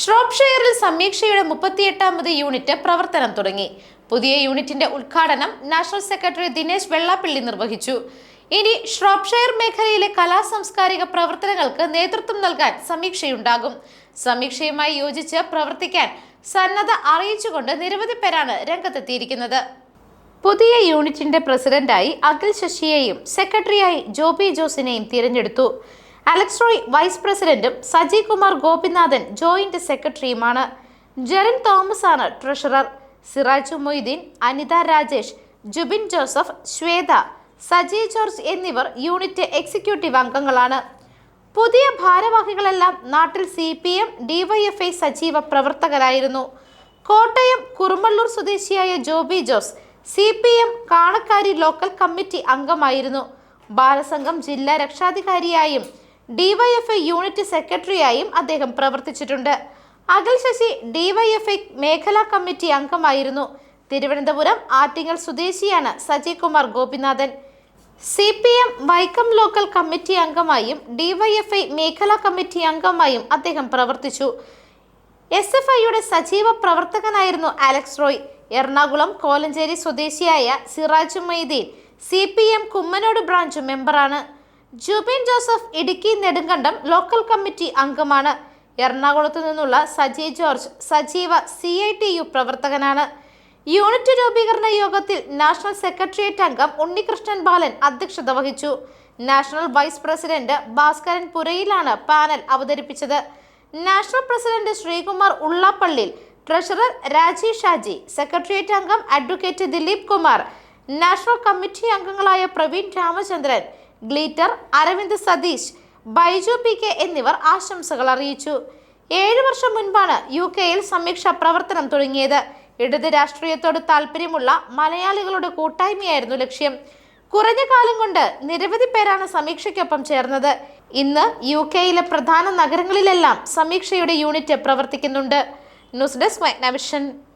ഷ്രോപ്ഷെയറിൽ സമീക്ഷയുടെ മുപ്പത്തിയെട്ടാമത് unit പ്രവർത്തനം തുടങ്ങി. പുതിയ യൂണിറ്റിന്റെ ഉദ്ഘാടനം നാഷണൽ സെക്രട്ടറി ദിനേശ് വെള്ളാപ്പള്ളി നിർവഹിച്ചു. ഇനി ഷ്രോപ്ഷെയർ മേഖലയിലെ കലാ സാംസ്കാരിക പ്രവർത്തനങ്ങൾക്ക് നേതൃത്വം നൽകാൻ സമീക്ഷയുണ്ടാകും. സമീക്ഷയുമായി യോജിച്ച് പ്രവർത്തിക്കാൻ സന്നദ്ധ അറിയിച്ചുകൊണ്ട് നിരവധി പേരാണ് രംഗത്തെത്തിയിരിക്കുന്നത്. പുതിയ യൂണിറ്റിന്റെ പ്രസിഡന്റായി അഖിൽ ശശിയെയും സെക്രട്ടറിയായി ജോബി ജോസിനെയും തിരഞ്ഞെടുത്തു. അലക്സ് റോയ് വൈസ് പ്രസിഡന്റും സജി കുമാർ ഗോപിനാഥൻ ജോയിന്റ് സെക്രട്ടറിയുമാണ്. ജെറിൻ തോമസ് ആണ് treasurer. Siraj Moideen Anitha Rajesh Jubin Joseph Shweta Saji George എന്നിവർ യൂണിറ്റ് എക്സിക്യൂട്ടീവ് അംഗങ്ങളാണ്. പുതിയ ഭാരവാഹികളെല്ലാം നാട്ടിൽ സി പി എം ഡിവൈഎഫ്ഐ സജീവ പ്രവർത്തകരായിരുന്നു. കോട്ടയം കുറുമള്ളൂർ സ്വദേശിയായ Joby Jose C P M Kanakkari local committee അംഗമായിരുന്നു. ബാലസംഘം ജില്ലാ രക്ഷാധികാരിയായും ഡിവൈഎഫ്ഐ യൂണിറ്റ് സെക്രട്ടറിയായും അദ്ദേഹം പ്രവർത്തിച്ചിട്ടുണ്ട്. അഖിൽ ശശി ഡിവൈഎഫ്ഐ മേഖലാ കമ്മിറ്റി അംഗമായിരുന്നു. തിരുവനന്തപുരം ആറ്റിങ്ങൽ സ്വദേശിയാണ് Saji Kumar Gopinathan. C P M Vaikom local committee അംഗമായും DYFI മേഖലാ കമ്മിറ്റി അംഗമായും അദ്ദേഹം പ്രവർത്തിച്ചു. എസ് എഫ് ഐയുടെ സജീവ പ്രവർത്തകനായിരുന്നു അലക്സ് റോയ്. എറണാകുളം കോലഞ്ചേരി സ്വദേശിയായ Siraj Moideen C P M Kummanode branch മെമ്പറാണ്. Jubin Joseph Idukki Nedumkandam local committee അംഗമാണ്. എറണാകുളത്തു നിന്നുള്ള സജി ജോർജ് സജീവ സി ഐ ടി യു പ്രവർത്തകനാണ്. യൂണിറ്റ് രൂപീകരണ യോഗത്തിൽ നാഷണൽ സെക്രട്ടേറിയറ്റ് അംഗം ഉണ്ണികൃഷ്ണൻ ബാലൻ അധ്യക്ഷത വഹിച്ചു. നാഷണൽ വൈസ് പ്രസിഡന്റ് ഭാസ്കരൻ പുരയിലാണ് പാനൽ അവതരിപ്പിച്ചത്. National president Sreekumar Ullappallil treasurer Rajeev Shaji secretariat അംഗം advocate Dileep Kumar national committee അംഗങ്ങളായ പ്രവീൺ രാമചന്ദ്രൻ ഗ്ലീറ്റർ അരവിന്ദ് സതീഷ് ബൈജു പി കെ എന്നിവർ ആശംസകൾ അറിയിച്ചു. ഏഴു വർഷം മുൻപാണ് യു കെയിൽ സംയുക്ത പ്രവർത്തനം തുടങ്ങിയത്. ഇടത് രാഷ്ട്രീയത്തോട് താല്പര്യമുള്ള മലയാളികളുടെ കൂട്ടായ്മയായിരുന്നു ലക്ഷ്യം. കുറഞ്ഞ കാലം കൊണ്ട് നിരവധി പേരാണ് സമീക്ഷയ്ക്കൊപ്പം ചേർന്നത്. ഇന്ന് യു കെയിലെ പ്രധാന നഗരങ്ങളിലെല്ലാം സമീക്ഷയുടെ യൂണിറ്റ് പ്രവർത്തിക്കുന്നുണ്ട്. News desk Magnavision.